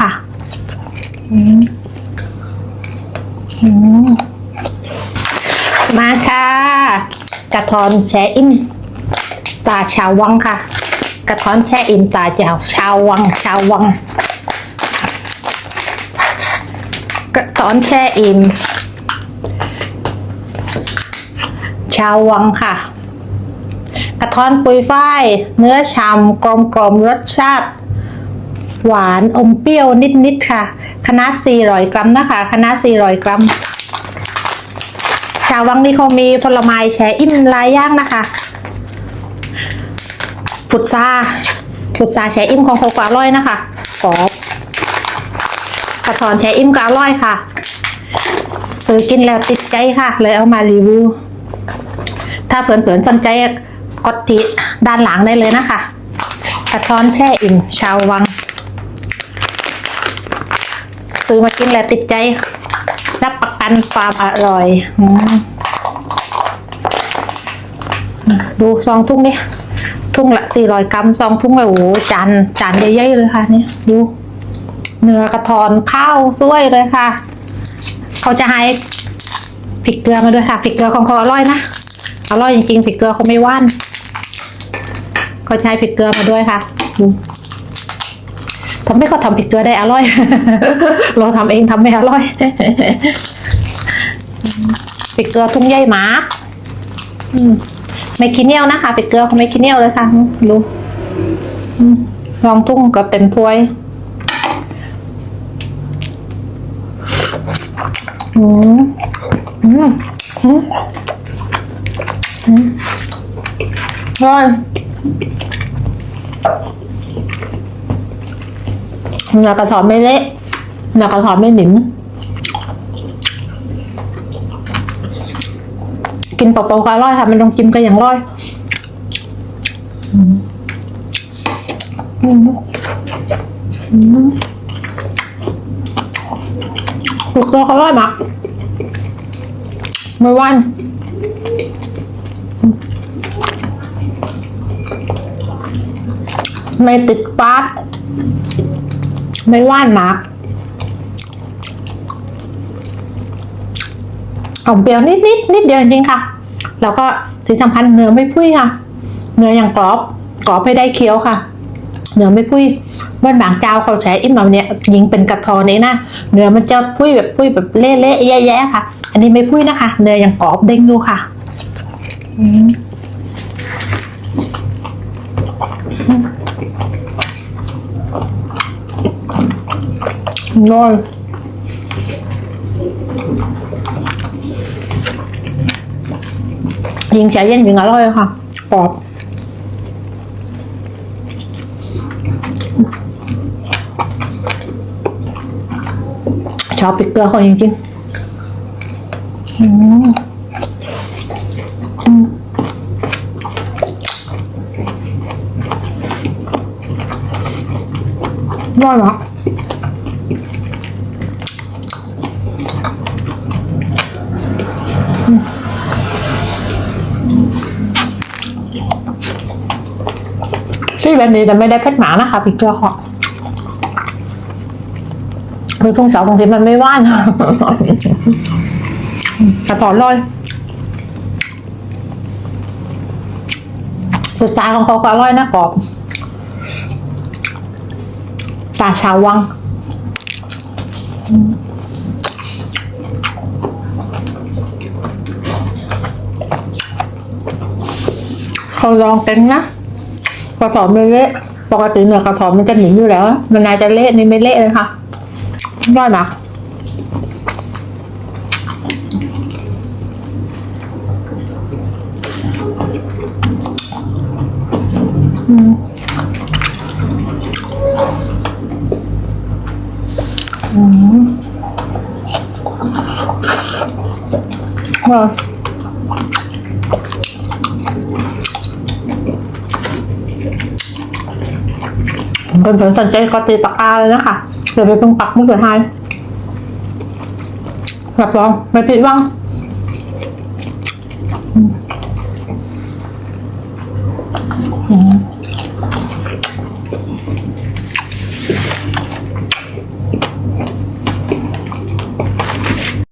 อะอืมอืมมาค่ะ กระทอนแช่อิ่มตาชาววังค่ะกระท้อนแช่อิ่มตาแจวชาววัง ชาววัง กระท้อนแช่อิ่มชาววังค่ะ กระท้อนปุยฝ้าย เนื้อฉ่ำกลมกลมๆรสชาติ หวานอมเปรี้ยวนิดๆค่ะคณะ400 กรัมนะคะคณะ400 กรัม ชาววังนี่เขามีผลไม้แช่อิ่มหลายอย่างนะคะพุทราพุทราแช่อิ่มของเขาก็อร่อยนะคะกรอบกระถอนแช่อิ่มก็อร่อยค่ะ ซื้อกินแล้วติดใจค่ะ เลยเอามารีวิว ถ้าเผื่อนๆสนใจกดที่ด้านหลังได้เลยนะคะ กระท้อนแช่อิ่มชาววัง ซื้อมากินแล้วติดใจ รับประกันความอร่อยอดูซองทุ่งนี่ทุ่งละสี่ร้อยกรัมซองทุ่งเลยโอ้จานจานใหญ่ๆเลยค่ะนี่ดู เนื้อกระทอนข้าวสวยเลยค่ะ เขาจะให้พริกเกลือมาด้วยค่ะพริกเกลือของเขาอร่อยนะอร่อยจริงๆพริกเกลือเขาไม่ว่านเขาใช้พริกเกลือมาด้วยค่ะดู ทำให้เขาทำพริกเกลือได้อร่อย เราทำเองทำไม่อร่อยพริกเกลือทุ่งใหญ่หมาอืมไม่ขี้เนียวนะคะพริกเกลือเขาไม่ขี้เนียวเลยค่ะดูอืมลองทุ่งกับเต็มถ้วยอืมอืมอืมอืมอร่อย เนื้อกระสอบไม่เละนื้อกระสอบไม่หนิม กินเปล่าๆก็อร่อยค่ะมันต้องจิ้มก็ยังร่อยอืมอืมอืมลูกตัวเขาอร่อยมากไม่หวานไม่ติดปาด ไม่ว่านมากออกเปรี้ยวนิดนิดนิดเดียวจริงค่ะ แล้วก็สิ่งสำคัญเนื้อไม่พุ้ยค่ะ เนื้ออย่างกรอบกรอบให้ได้เคี้ยวค่ะ เนื้อไม่พุ้ยบ้านบางเจ้าเขาใช้อิ่มแบบเนี้ยยิงเป็นกระทอนี้นะเนื้อมันจะพุ้ยแบบพุ้ยแบบเละๆแย่ๆค่ะ อันนี้ไม่พุ้ยนะคะ เนื้ออย่างกรอบเด้งดูค่ะ อืม ร่อยยิงใจเย็นยิงอร่อยค่ะกรอบชอบพริกเกลือเขาจริงๆอืมอืมอร่อยมาก ที่แบบนี้แต่ไม่ได้เผ็ดหมานะคะพริกเกลือเขาคือทุ่งเสาบางทีมันไม่ว่านแต่ต่อร่อยสุดสายของเขาก็อร่อยนะกรอบตาชาววังเขาลองเป็นนะ กระสอบไม่เละปกติเนื้อกระสอบมันจะหนิมอยู่แล้ว มันน่าจะเละนี่ไม่เละเลยค่ะร่อยมากอืมอืมอร่ คนสนสนใจก็ตีตะกาเลยนะคะเดี๋ยวไปปรุงปักมุกเดือดไทยรับรองไม่ผิดหวังอืม